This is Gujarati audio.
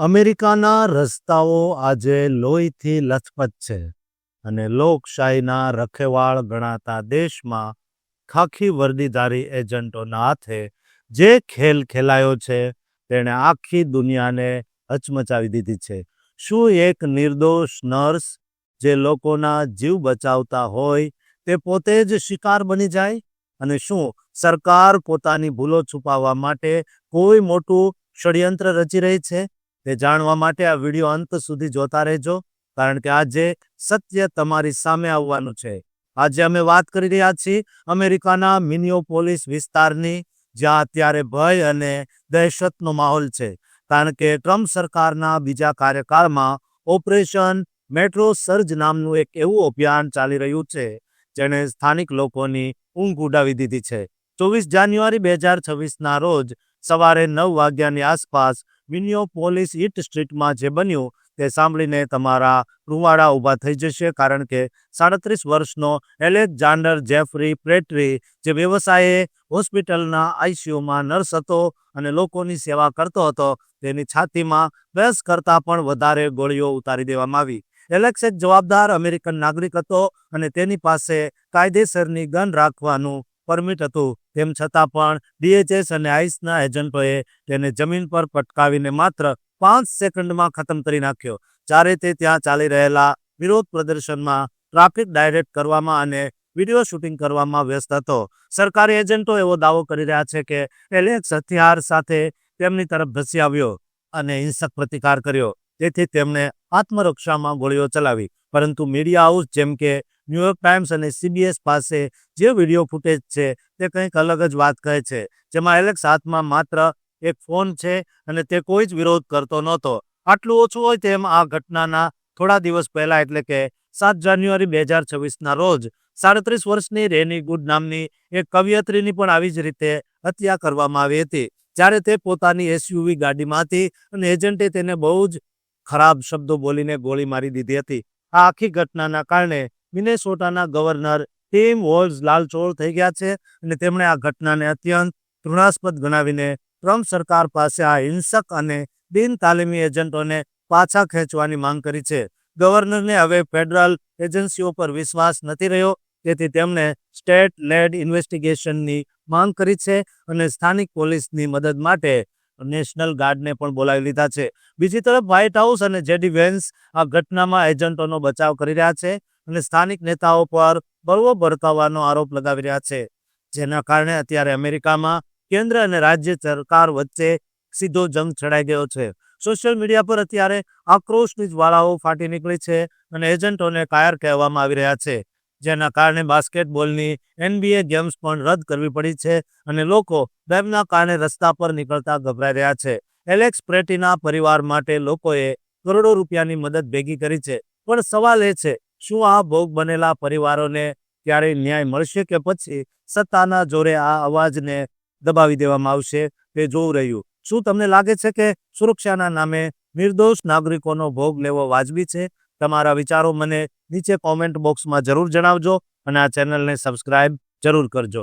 અમેરિકાના રસ્તાઓ આજે લોહીથી લથપથ છે અને લોકશાહીના રખેવાળ ગણાતા દેશમાં ખાખી વર્દીધારી એજન્ટોના હાથે જે ખેલ ખેલાયો છે, તેણે આખી દુનિયાને હચમચાવી દીધી છે. શું એક નિર્દોષ નર્સ જે લોકોના જીવ બચાવતા હોય, તે પોતે જ શિકાર બની જાય? અને શું સરકાર પોતાની ભૂલો છુપાવવા માટે કોઈ મોટું ષડયંત્ર રચી રહી છે? તે જાણવા માટે આ વીડિયો અંત સુધી જોતા રહેજો, કારણ કે આજે સત્ય તમારી સામે આવવાનું છે. આજે અમે વાત કરી રહ્યા છીએ અમેરિકાના મિનિયોપોલિસ વિસ્તારની, જ્યાં અત્યારે ભય અને દહેશતનો માહોલ છે. કારણ કે ટ્રમ્પ સરકારના બીજા કાર્યકાળમાં ઓપરેશન મેટ્રો સર્જ નામનું એક એવું અભિયાન ચાલી રહ્યું છે, જેણે સ્થાનિક લોકોની ઊંઘ ઉડાવી દીધી છે. ચોવીસ જાન્યુઆરી બે હજાર છવ્વીસના રોજ સવારે નવ વાગ્યાની આસપાસ મિનિયોપોલિસ ઇટ સ્ટ્રીટમાં જે બન્યું તે સાંભળીને તમારા રૂવાડા ઊભા થઈ જશે કારણ કે સાડત્રીસ વર્ષનો એલેક્ઝાન્ડર જેફરી પ્રેટરી, જે વ્યવસાયે હોસ્પિટલના આઈસીયુમાં નર્સ હતો અને લોકોની સેવા કરતો હતો, તેની છાતીમાં દસ કરતાં પણ વધારે ગોળીઓ ઉતારી દેવામાં આવી. એલેક્સ એક જવાબદાર અમેરિકન નાગરિક હતો અને તેની પાસે કાયદેસરની ગન રાખવાનું પરમિટ હતું. તેમ છતાં પણ ડીએચએસ અને આઈસના એજન્ટોએ તેને જમીન પર પટકાવીને માત્ર પાંચ સેકન્ડમાં ખતમ કરી નાખ્યો. જ્યારે તે ત્યાં ચાલી રહેલા વિરોધ પ્રદર્શનમાં ટ્રાફિક ડાયરેક્ટ કરવામાં અને વીડિયો શૂટિંગ કરવામાં વ્યસ્ત હતો. સરકારી એજન્ટો એવો દાવો કરી રહ્યા છે કે એલેક્સ હથિયાર સાથે તેમની તરફ ધસી આવ્યો અને હિંસક પ્રતિકાર કર્યો. તેથી તેમણે આત્મરક્ષામાં ગોળીઓ ચલાવી. પરંતુ મીડિયા હાઉસ જેમ કે ન્યુયોર્ક ટાઈમ્સ અને સીબીએસ પાસે જે વીડિયો ફૂટેજ છે, તે કંઈક અલગ જ વાત કહે છે. જેમાં એલેક્સ હાથમાં માત્ર એક ફોન છે અને તે કોઈ જ વિરોધ કરતો નહોતો. આટલું ઓછું હોય તેમ આ ઘટનાના થોડા દિવસ પહેલા, એટલે કે સાત જાન્યુઆરી બે હજાર છવ્વીસના રોજ, સાડત્રીસ વર્ષની રેની ગુડ નામની એક કવિયત્રીની પણ આવી જ રીતે હત્યા કરવામાં આવી હતી. જ્યારે તે પોતાની એસયુવી ગાડીમાં હતી અને એજન્ટે તેને બહુ જ ખરાબ શબ્દો બોલીને ગોળી મારી દીધી હતી. આ આખી ઘટનાના કારણે મિનેસોટાના ગવર્નર ટીમ વોલ્સ લાલચોળ થઈ ગયા છે અને તેમણે આ ઘટનાને અત્યંત તૃણાસ્પદ ગણાવીને ટ્રમ્પ સરકાર પાસે આ હિંસક અને બિન તાલીમી એજન્ટોને પાછા ખેંચવાની માંગ કરી છે. ગવર્નરને હવે ફેડરલ એજન્સીઓ પર વિશ્વાસ નથી રહ્યો, તેથી તેમણે સ્ટેટ લેડ ઇન્વેસ્ટિગેશનની માંગ કરી છે અને સ્થાનિક પોલીસની મદદ માટે નેશનલ ગાર્ડને પણ બોલાવી લીધા છે. બીજી તરફ વ્હાઇટ હાઉસ અને જેડી વેન્સ આ ઘટનામાં એજન્ટોનો બચાવ કરી રહ્યા છે. અને સ્થાનિક નેતાઓ પર બળવો બરતાવવાનો આરોપ લગાવી રહ્યા છે. જેના કારણે અત્યારે અમેરિકામાં કેન્દ્ર અને રાજ્ય સરકાર વચ્ચે સીધો જંગ છડાઈ ગયો છે. સોશિયલ મીડિયા પર અત્યારે આક્રોશની જ્વાળાઓ ફાટી નીકળી છે અને એજન્ટોને કાયર કહેવામાં આવી રહ્યા છે. જેના કારણે બાસ્કેટબોલની એનબીએ ગેમ્સ પણ રદ કરવી પડી છે અને લોકો બેમના કારણે રસ્તા પર નીકળતા ગભરાઈ રહ્યા છે. એલેક્સ પ્રેટીના પરિવાર માટે લોકોએ કરોડો રૂપિયાની મદદ ભેગી કરી છે. પણ સવાલ એ છે શું આ ભોગ બનેલા પરિવારોને ક્યારેય ન્યાય મળશે કે પછી સત્તાના જોરે આ અવાજને દબાવી દેવામાં આવશે તે જોવું રહ્યું. શું તમને લાગે છે કે સુરક્ષાના નામે નિર્દોષ નાગરિકોનો ભોગ લેવો વાજબી છે? તમારા વિચારો મને નીચે કોમેન્ટ બોક્સમાં જરૂર જણાવજો અને આ ચેનલને સબસ્ક્રાઇબ જરૂર કરજો.